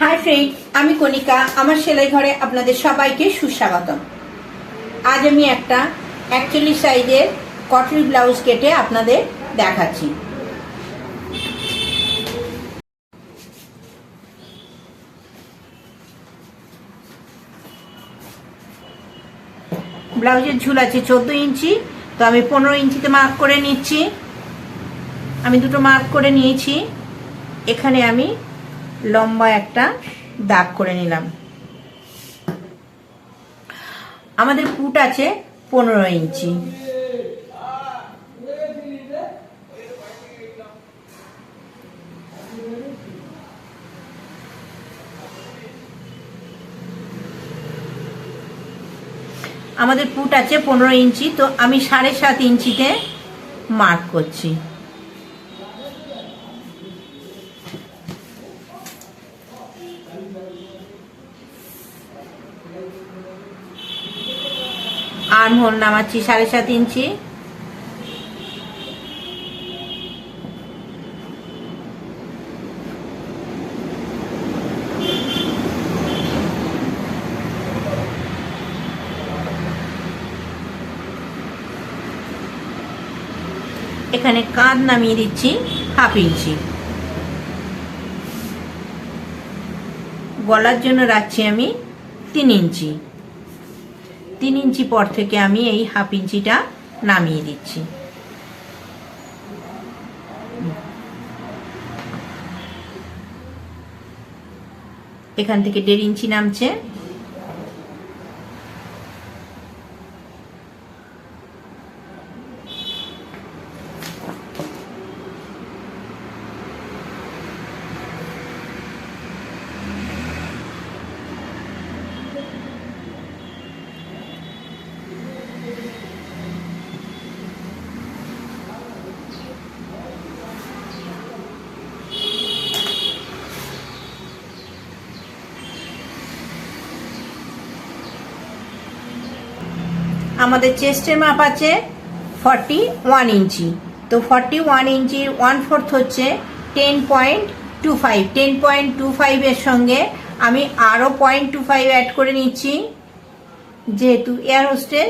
Hi friend, আমি কণিকা, আমার সেলাই ঘরে আপনাদের সবাইকে সুস্বাগতম। আজ আমি একটা একচল্লিশ সাইজের কটন ব্লাউজ কেটে আপনাদের দেখাচ্ছি। ব্লাউজের ঝুল আছে চোদ্দ ইঞ্চি, তো আমি পনেরো ইঞ্চিতে মার্ক করে নিচ্ছি। আমি দুটো মার্ক করে নিয়েছি। এখানে আমি লম্বা একটা দাগ করে নিলাম। আমাদের পুট আছে পনেরো ইঞ্চি। আমাদের পুট আছে পনেরো ইঞ্চি, তো আমি সাড়ে সাত ইঞ্চিতে মার্ক করছি আর্ম হোল নামাচ্ছি সাড়ে সাত ইঞ্চি। এখানে কাঁধ নামিয়ে দিচ্ছি হাফ ইঞ্চি। গলার জন্য রাখছি আমি তিন ইঞ্চি। তিন ইঞ্চি পর থেকে আমি এই হাফ ইঞ্চিটা নামিয়ে দিচ্ছি। এখান থেকে দেড় ইঞ্চি নামছে। আমাদের চেস্টের মাপ আছে ফর্টি ওয়ান ইঞ্চি। তো ফর্টি ওয়ান ইঞ্চির ওয়ান ফোর্থ হচ্ছে ten point two five ten point two ফাইভের সঙ্গে আমি আরও পয়েন্ট টু ফাইভ অ্যাড করে নিচ্ছি। যেহেতু এয়ার হোস্টেল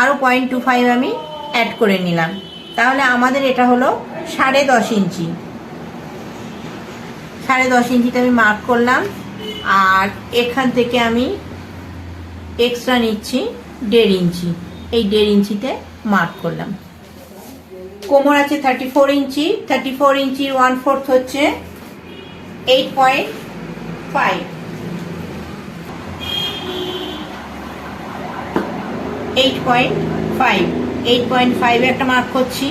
আরও পয়েন্ট টু ফাইভ আমি অ্যাড করে নিলাম। তাহলে আমাদের এটা হলো সাড়ে দশ ইঞ্চি। সাড়ে দশ ইঞ্চিতে আমি মার্ক করলাম। আর এখান থেকে আমি এক্সট্রা নিচ্ছি। দেড় ইঞ্চি। এই দেড় ইঞ্চিতে মার্ক করলাম। কোমর আছে thirty four inch. Thirty four ইঞ্চির ওয়ান ফোর্থ হচ্ছে eight point five eight point five eight point ফাইভে একটা মার্ক করছি।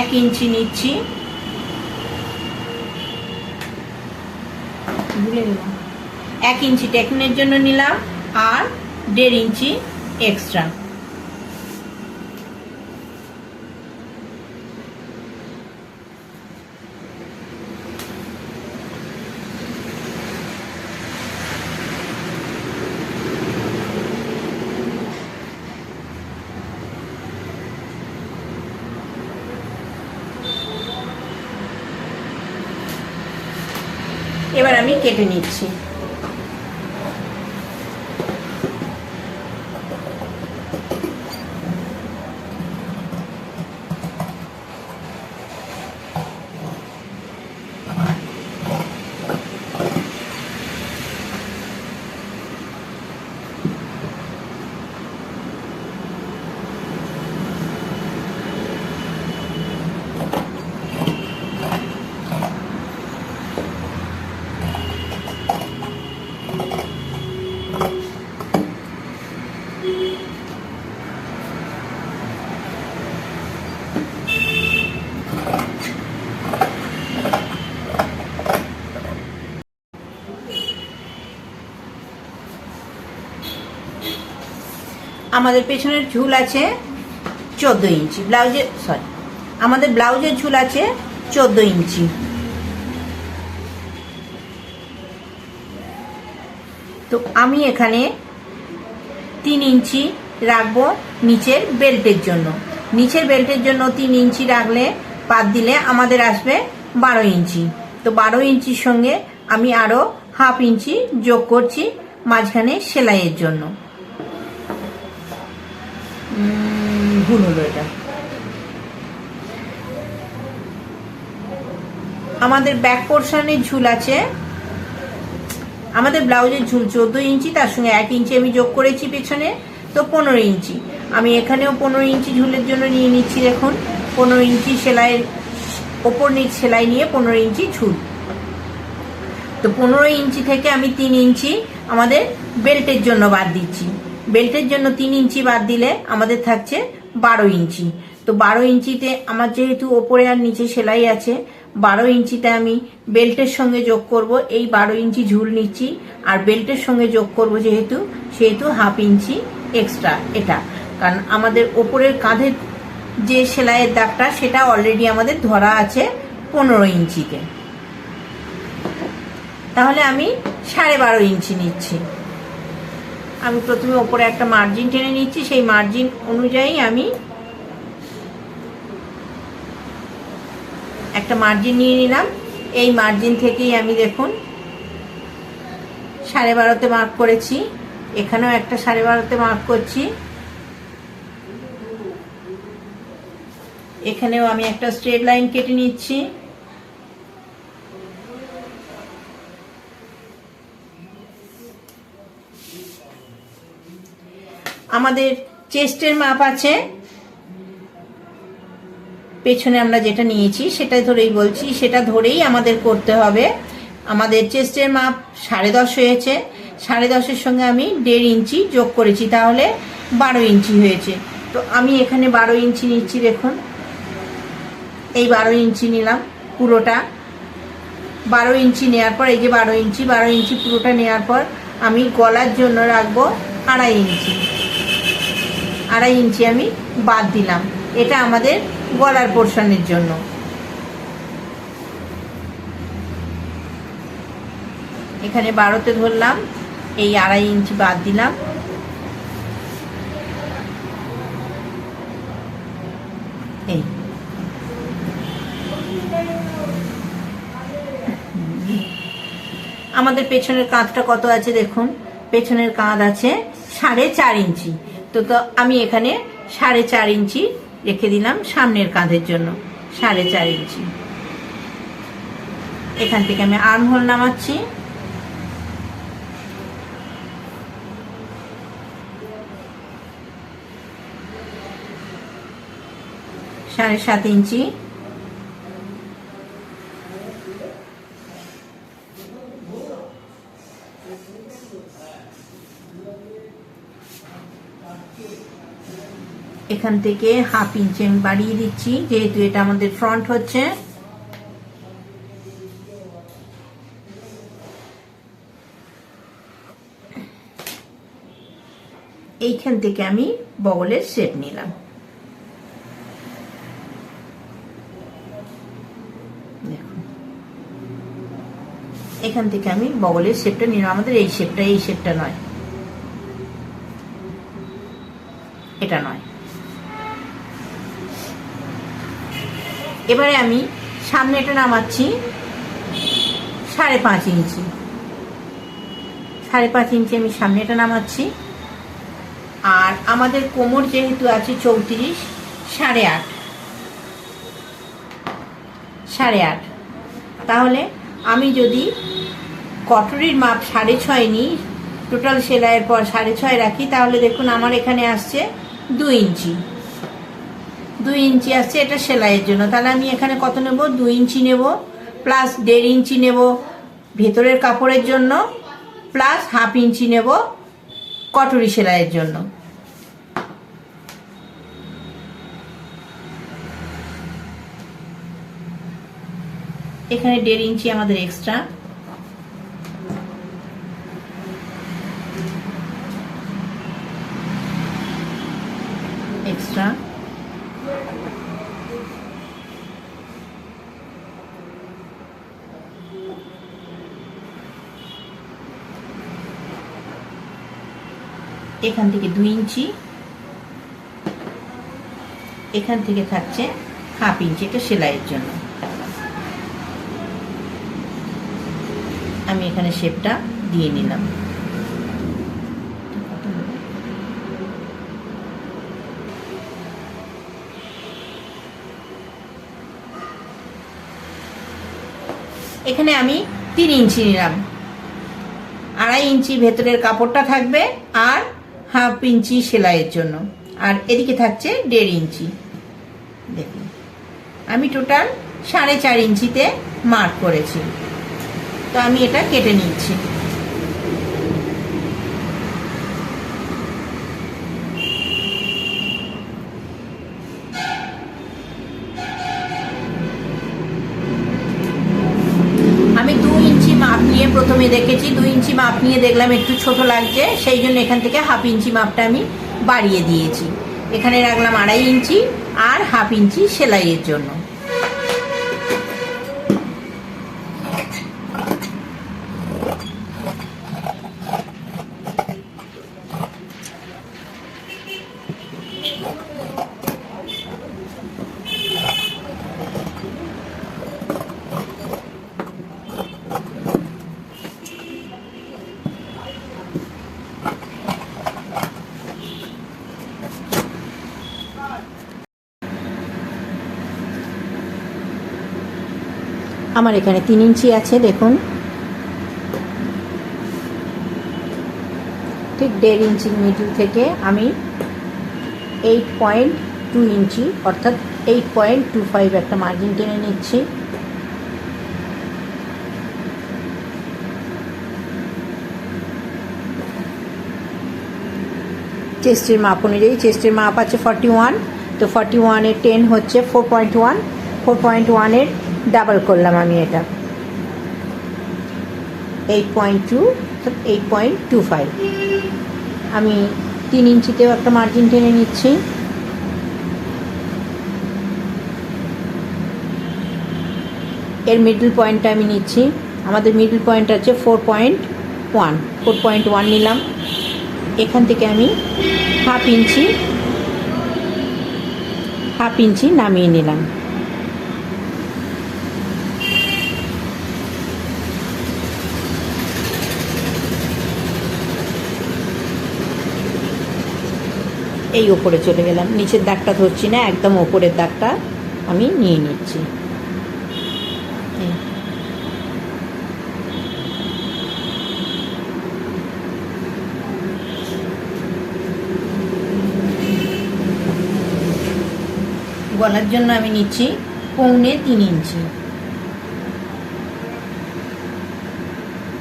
এক ইঞ্চি নিচ্ছি। ভুলে গেলাম। এক ইঞ্চি টেকনের জন্য নিলাম আর দেড় ইঞ্চি এক্সট্রা এবার আমি কেটে নিচ্ছি। আমাদের পেছনের ঝুল আছে চোদ্দ ইঞ্চি। ব্লাউজের সরি আমাদের ব্লাউজের ঝুল আছে চোদ্দ ইঞ্চি। তো আমি এখানে তিন ইঞ্চি রাখব নিচের বেল্টের জন্য। নিচের বেল্টের জন্য তিন ইঞ্চি রাখলে বাদ দিলে আমাদের আসবে বারো ইঞ্চি। তো বারো ইঞ্চির সঙ্গে আমি আরও হাফ ইঞ্চি যোগ করছি মাঝখানে সেলাইয়ের জন্য। ভুল হলো এটা। আমাদের ব্যাক পোর্শনের ঝুল আছে। আমাদের ব্লাউজের ঝুল, চোদ্দ ইঞ্চি, তার সঙ্গে এক ইঞ্চি আমি যোগ করেছি পেছনে, তো পনেরো ইঞ্চি। আমি এখানেও পনেরো ইঞ্চি ঝুলের জন্য নিয়ে নিচ্ছি, দেখুন। পনেরো ইঞ্চি সেলাইয়ের ওপর নিচ সেলাই নিয়ে পনেরো ইঞ্চি ঝুল। তো পনেরো ইঞ্চি থেকে আমি তিন ইঞ্চি আমাদের বেল্টের জন্য বাদ দিচ্ছি। বেল্টের জন্য তিন ইঞ্চি বাদ দিলে আমাদের থাকছে বারো ইঞ্চি। তো বারো ইঞ্চিতে আমার যেহেতু ওপরে আর নিচে সেলাই আছে, বারো ইঞ্চিতে আমি বেল্টের সঙ্গে যোগ করব, এই বারো ইঞ্চি ঝুল নিচ্ছি, আর বেল্টের সঙ্গে যোগ করব যেহেতু, সেহেতু হাফ ইঞ্চি এক্সট্রা এটা। কারণ আমাদের ওপরের কাঁধের যে সেলাইয়ের দাগটা, সেটা অলরেডি আমাদের ধরা আছে পনেরো ইঞ্চিতে। তাহলে আমি সাড়ে বারো ইঞ্চি নিচ্ছি। আমি প্রথমে ওপরে একটা মার্জিন টেনে নিচ্ছি, সেই মার্জিন অনুযায়ী আমি একটা মার্জিন নিয়ে নিলাম। এই মার্জিন থেকেই আমি দেখুন, সাড়ে বারোতে মার্ক করেছি। এখানেও একটা সাড়ে বারোতে মার্ক করছি। এখানেও আমি একটা স্ট্রেট লাইন কেটে নিচ্ছি। আমাদের চেস্টের মাপ আছে। পেছনে আমরা যেটা নিয়েছি, সেটা ধরেই বলছি, সেটা ধরেই আমাদের করতে হবে। আমাদের চেস্টের মাপ সাড়ে দশ হয়েছে। সাড়ে দশের সঙ্গে আমি দেড় ইঞ্চি যোগ করেছি, তাহলে বারো ইঞ্চি হয়েছে। তো আমি এখানে বারো ইঞ্চি নিচ্ছি, দেখুন। এই বারো ইঞ্চি নিলাম পুরোটা। বারো ইঞ্চি নেওয়ার পর, এই যে বারো ইঞ্চি বারো ইঞ্চি পুরোটা নেওয়ার পর আমি গলার জন্য রাখব আড়াই ইঞ্চি। আড়াই ইঞ্চি আমি বাদ দিলাম। এটা আমাদের গলার পোর্শনের জন্য। এখানে বারোতে ধরলাম, এই আড়াই ইঞ্চি বাদ দিলাম। এই। আমাদের পেছনের কাঁধটা কত আছে দেখুন। পেছনের কাঁধ আছে সাড়ে চার ইঞ্চি। তো তো আমি এখানে সাড়ে চার ইঞ্চি রেখে দিলাম সামনের কাঁধের জন্য, সাড়ে চার ইঞ্চি। এখান থেকে আমি আর্মহোল নামাচ্ছি। সাড়ে সাত ইঞ্চি এখান থেকে হাফ ইঞ্চি আমি বাড়িয়ে দিচ্ছি, যেহেতু এটা আমাদের ফ্রন্ট হচ্ছে। এইখান থেকে আমি বগলের শেপ নিলাম। এখান থেকে আমি বগলের শেপটা নিলাম। আমাদের এই শেপটা এই শেপটা নয়। এটা নয়। এবারে আমি সামনেটা নামাচ্ছি সাড়ে পাঁচ ইঞ্চি। সাড়ে পাঁচ ইঞ্চি আমি সামনেটা নামাচ্ছি। আর আমাদের কোমর যেহেতু আছে চৌত্রিশ, সাড়ে আট। সাড়ে আট। তাহলে আমি যদি কটরির মাপ সাড়ে ছয় নিই, টোটাল সেলাইয়ের পর সাড়ে ছয় রাখি, তাহলে দেখুন আমার এখানে আসছে দু ইঞ্চি। দুই ইঞ্চি আসছে, এটা সেলাইয়ের জন্য। তাহলে আমি এখানে কত নেব? দুই ইঞ্চি নেব প্লাস দেড় ইঞ্চি নেব ভেতরের কাপড়ের জন্য প্লাস হাফ ইঞ্চি নেব কটরি সেলাইয়ের জন্য। এখানে দেড় ইঞ্চি আমাদের এক্সট্রা এক্সট্রা এখান থেকে দুই ইঞ্চি, এখান থেকে থাকছে হাফ ইঞ্চি, এটা সেলাইয়ের জন্য। আমি এখানে শেপটা দিয়ে নিলাম। এখানে আমি তিন ইঞ্চি নিলাম। আড়াই ইঞ্চি ভেতরের কাপড়টা থাকবে আর হাফ ইঞ্চি সেলাইয়ের জন্য। আর এদিকে থাকছে দেড় ইঞ্চি। দেখুন, আমি টোটাল সাড়ে চার ইঞ্চিতে মার্ক করেছি। তো আমি এটা কেটে নিচ্ছি। দেখলাম একটু ছোট লাগছে, সেই জন্য এখান থেকে হাফ ইঞ্চি মাপটা আমি বাড়িয়ে দিয়েছি। এখানে রাখলাম আড়াই ইঞ্চি আর হাফ ইঞ্চি সেলাইয়ের জন্য। আমার এখানে তিন ইঞ্চি আছে, দেখুন। ঠিক দেড় ইঞ্চি মিডিল থেকে আমি এইট পয়েন্ট টু ইঞ্চি, অর্থাৎ এইট পয়েন্ট টু ফাইভ একটা মার্জিন টেনে নিচ্ছি। চেস্টের মাপ অনুযায়ী চেস্টের মাপ আছে ফর্টি ওয়ান তো ফর্টি ওয়ানের টেন হচ্ছে four point one four point ওয়ানের ডাবল করলাম আমি এটা। Eight point two eight point two five আমি তিন ইঞ্চিতেও একটা মার্জিন টেনে নিচ্ছি। এর মিডল পয়েন্টটা আমি নিচ্ছি। আমাদের মিডল পয়েন্ট আছে four point one four point one নিলাম। এখান থেকে আমি হাফ ইঞ্চি হাফ ইঞ্চি নামিয়ে নিলাম। এই ওপরে চলে গেলাম। নিচের দাগটা ধরছি না, একদম ওপরের দাগটা আমি নিয়ে নিচ্ছি। গলার জন্য আমি নিচ্ছি পৌনে তিন ইঞ্চি।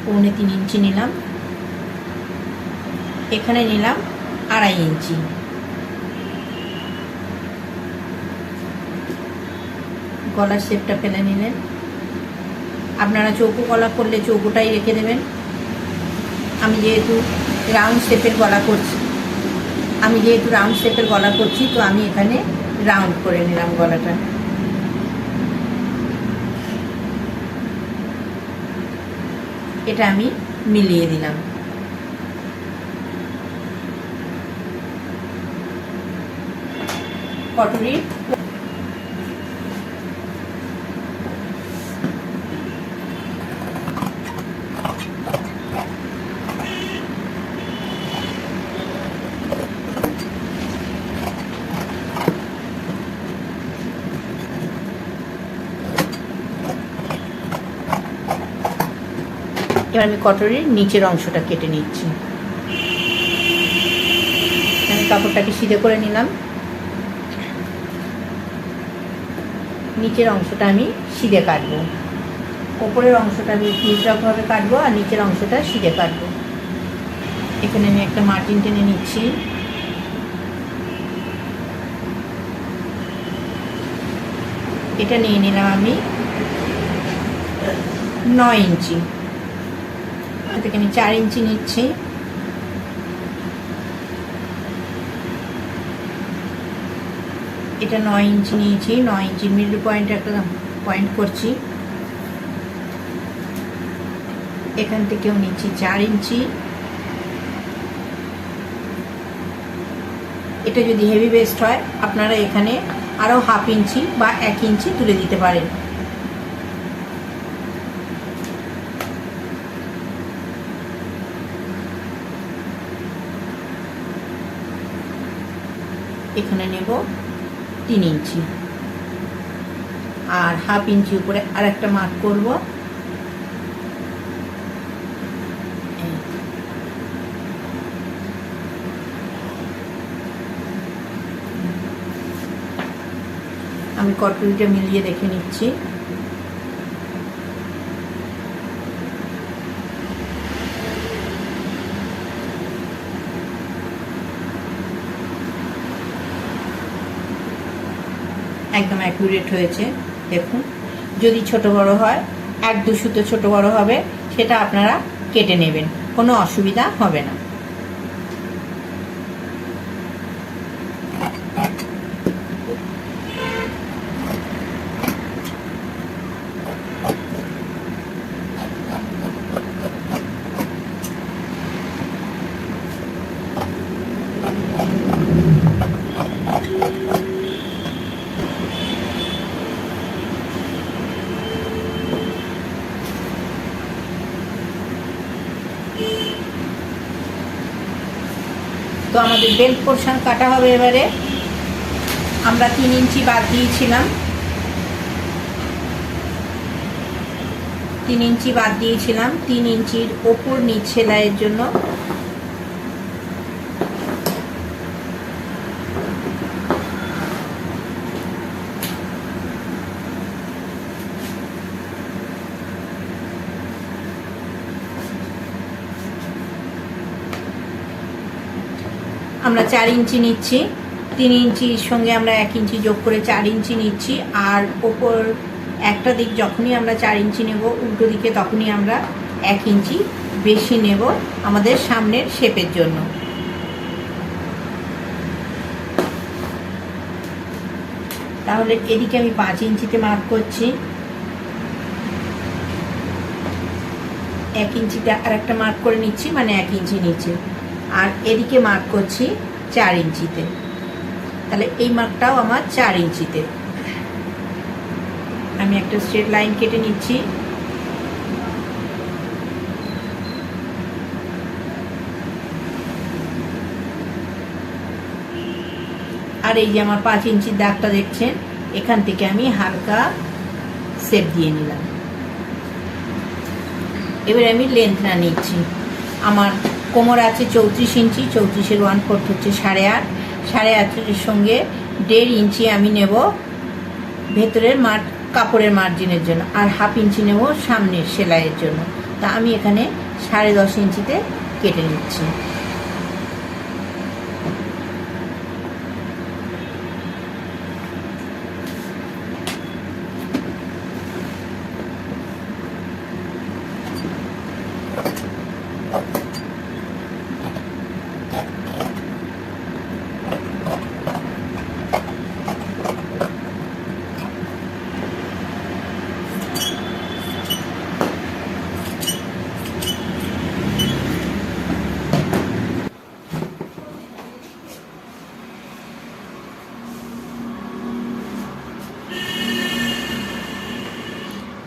পৌনে তিন ইঞ্চি নিলাম। এখানে নিলাম আড়াই ইঞ্চি। গলার শেপটা ফেলে নিলেন। আপনারা চৌকো গলা করলে চৌকোটাই রেখে দেবেন। আমি যেহেতু রাউন্ড শেপের গলা করছি, আমি যেহেতু রাউন্ড শেপের গলা করছি, তো আমি এখানে রাউন্ড করে নিলাম গলাটা। এটা আমি মিলিয়ে দিলাম। কটনের এবার আমি কটনের নিচের অংশটা কেটে নিচ্ছি। আমি কাপড়টাকে সিধে করে নিলাম। নিচের অংশটা আমি সিধে কাটবো। ওপরের অংশটা আমি তির্যকভাবে কাটবো আর নিচের অংশটা সিধে কাটবো। এখানে আমি একটা মার্জিন টেনে নিচ্ছি। এটা নিয়ে নিলাম আমি নয় ইঞ্চি। থেকে আমি চার ইঞ্চি নিচ্ছি। এটা নয় ইঞ্চি নিয়েছি, নয় ইঞ্চি মিডল পয়েন্ট একটা পয়েন্ট করছি। এখান থেকেও নিচ্ছি চার ইঞ্চি। এটা যদি হেভি বেস্ট হয়, আপনারা এখানে আরও হাফ ইঞ্চি বা এক ইঞ্চি তুলে দিতে পারেন। এখানে নেব তিন ইঞ্চি। আর হাফ ইঞ্চি উপরে আর একটা মার্ক করব। আমি কটুরিটা মিলিয়ে দেখে নিচ্ছি। একদম অ্যাকুরেট হয়েছে। দেখুন, যদি ছোট বড় হয় এক দু সুতো ছোট বড় হবে, সেটা আপনারা কেটে নেবেন। কোনো অসুবিধা হবে না। তো আমাদের বেল্ট পোর্শন কাটা হবে এবারে। আমরা তিন ইঞ্চি বাদ দিয়েছিলাম। তিন ইঞ্চি বাদ দিয়েছিলাম। তিন ইঞ্চির ওপর নিচ সেলাইয়ের জন্য। আমরা চার ইঞ্চি নিচ্ছি, তিন ইঞ্চির সঙ্গে আমরা এক ইঞ্চি যোগ করে চার ইঞ্চি নিচ্ছি, আর ওপর একটা দিক যখনই আমরা চার ইঞ্চি নেব, উল্টো দিকে তখনই আমরা এক ইঞ্চি বেশি নেব আমাদের সামনের শেপের জন্য। তাহলে এদিকে আমি পাঁচ ইঞ্চিতে মার্ক করছি। এক ইঞ্চিতে আর একটা মার্ক করে নিচ্ছি মানে এক ইঞ্চি নিচে। আর এদিকে মার্ক করছি চার ইঞ্চিতে। তাহলে এই মার্কটাও আমার চার ইঞ্চিতে। আমি একটা স্ট্রেট লাইন কেটে নিচ্ছি। আর এই যে আমার পাঁচ ইঞ্চির দাগটা দেখছেন, এখান থেকে আমি হালকা সেপ দিয়ে নিলাম। এবার আমি লেন্থটা নিচ্ছি। আমার কোমর আছে চৌত্রিশ ইঞ্চি, চৌত্রিশের ওয়ান ফোর্থ হচ্ছে সাড়ে আট। সাড়ে আটের সঙ্গে দেড় ইঞ্চি আমি নেব ভেতরের মার, কাপড়ের মার্জিনের জন্য, আর হাফ ইঞ্চি নেব সামনের সেলাইয়ের জন্য। তা আমি এখানে সাড়ে দশ ইঞ্চিতে কেটে নিচ্ছি।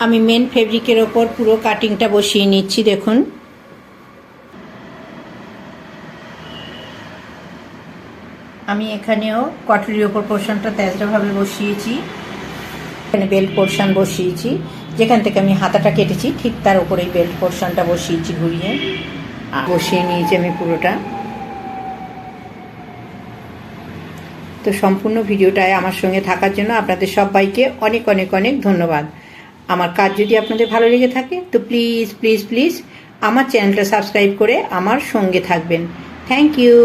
আমি মেন ফেব্রিকের ওপর পুরো কাটিংটা বসিয়ে নিচ্ছি, দেখুন। আমি এখানেও কটরির ওপর পোর্শনটা তেজরাভাবে বসিয়েছি। এখানে বেল্ট পোর্শন বসিয়েছি। যেখান থেকে আমি হাতাটা কেটেছি, ঠিক তার উপরেই বেল্ট পোর্শনটা বসিয়েছি ঘুরিয়ে। বসিয়ে নিয়েছি আমি পুরোটা। তো সম্পূর্ণ ভিডিওটায় আমার সঙ্গে থাকার জন্য আপনাদের সবাইকে অনেক অনেক অনেক ধন্যবাদ। আমার কাজ যদি আপনাদের ভালো লেগে থাকে, তো প্লিজ প্লিজ প্লিজ আমার চ্যানেলটা সাবস্ক্রাইব করে আমার সঙ্গে থাকবেন। Thank you